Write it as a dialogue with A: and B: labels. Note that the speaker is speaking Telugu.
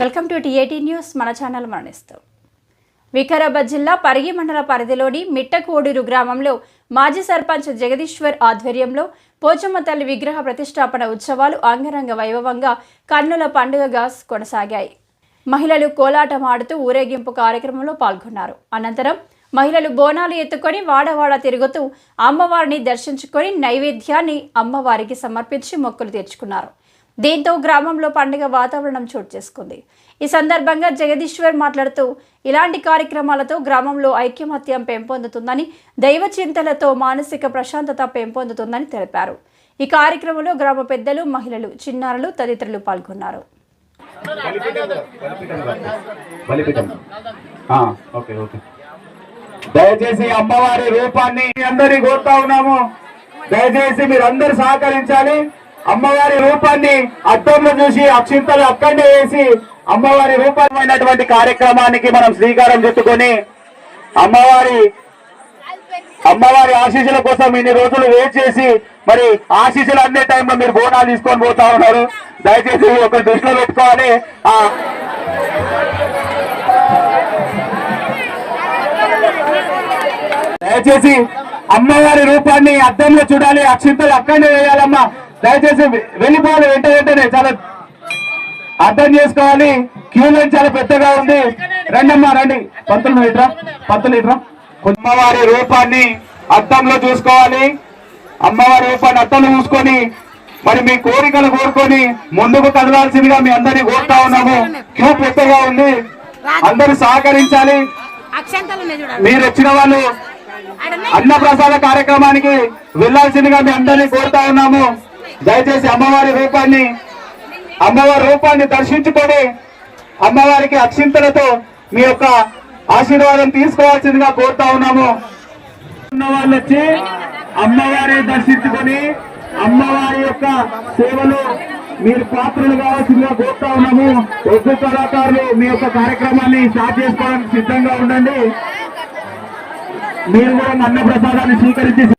A: Welcome to TAT news. మన ఛానల్ మరణిస్తూ. వికారాబాద్ జిల్లా పరిగి మండల పరిధిలోని మిట్టకోడూరు గ్రామంలో మాజీ సర్పంచ్ జగదీశ్వర్ ఆధ్వర్యంలో పోచమ్మ తల్లి విగ్రహ ప్రతిష్టాపన ఉత్సవాలు అంగరంగ వైభవంగా కన్నుల పండుగగా కొనసాగాయి. మహిళలు కోలాటం ఆడుతూ ఊరేగింపు కార్యక్రమంలో పాల్గొన్నారు. అనంతరం మహిళలు బోనాలు ఎత్తుకొని వాడవాడ తిరుగుతూ అమ్మవారిని దర్శించుకొని నైవేద్యాన్ని అమ్మవారికి సమర్పించి మొక్కులు తీర్చుకున్నారు. దీంతో గ్రామంలో పండుగ వాతావరణం చోటు చేసుకుంది. ఈ సందర్భంగా జగదీశ్వర్ మాట్లాడుతూ ఇలాంటి కార్యక్రమాలతో గ్రామంలో ఐక్యమత్యం పెంపొందుతుందని దైవ చింతలతో మానసిక ప్రశాంతత పెంపొందుతుందని తెలిపారు. ఈ కార్యక్రమంలో గ్రామ పెద్దలు మహిళలు చిన్నారులు తదితరులు పాల్గొన్నారు.
B: దయచేసి అమ్మవారి రూపాన్ని అందరి కోరుతా ఉన్నాము. దయచేసి మీరందరూ సహకరించాలి. అమ్మవారి రూపాన్ని అద్దంలో చూసి అక్షింతలు అక్కడే వేసి అమ్మవారి రూపమైనటువంటి కార్యక్రమానికి మనం శ్రీకారం చుట్టుకొని అమ్మవారి అమ్మవారి ఆశీస్సుల కోసం ఇన్ని రోజులు వెయిట్ చేసి మరి ఆశీస్సులు అందే టైంలో మీరు బోనాలు తీసుకొని పోతా ఉన్నారు. దయచేసి ఒక దృష్టిలో పెట్టుకోవాలి. ఆ. దయచేసి అమ్మవారి రూపాన్ని అద్దంలో చూడాలి అక్షింతలు అక్కడనే వేయాలమ్మా. దయచేసి వెళ్ళిపోవాలి వెంట వెంటనే చాలా అర్థం చేసుకోవాలి. క్యూ లైన్ చాలా పెద్దగా ఉంది. రండమ్మా రండి. పంతులు లీటరా పంతులు లీటరా అమ్మవారి రూపాన్ని అద్దంలో చూసుకోవాలి. అమ్మవారి రూపాన్ని అద్దంలో చూసుకొని మరి మీ కోరికలు కోరుకొని ముందుకు కదలాల్సిందిగా మీ అందరినీ కోరుతా ఉన్నాము. క్యూ పెద్దగా ఉంది. అందరూ సహకరించాలి.
C: అక్షంతలు ఉన్నాయి చూడండి.
B: మీరు వచ్చిన వాళ్ళు అన్నప్రసాద కార్యక్రమానికి వెళ్ళాల్సిందిగా మీ అందరినీ కోరుతా ఉన్నాము. దయచేసి అమ్మవారి రూపాన్ని అమ్మవారి రూపాన్ని దర్శించుకొని అమ్మవారికి అక్షింతలతో మీ యొక్క ఆశీర్వాదం తీసుకోవాల్సిందిగా కోరుతా ఉన్నాము. ఉన్న వాళ్ళు వచ్చి అమ్మవారిని దర్శించుకొని అమ్మవారి యొక్క సేవలు మీరు పాత్రలు కావాల్సిందిగా కోరుతా ఉన్నాము. ఒగ్గు కళాకారులు మీ యొక్క కార్యక్రమాన్ని స్టార్ట్ చేసుకోవడానికి సిద్ధంగా ఉండండి. మీరు కూడా అన్న ప్రసాదాన్ని స్వీకరించి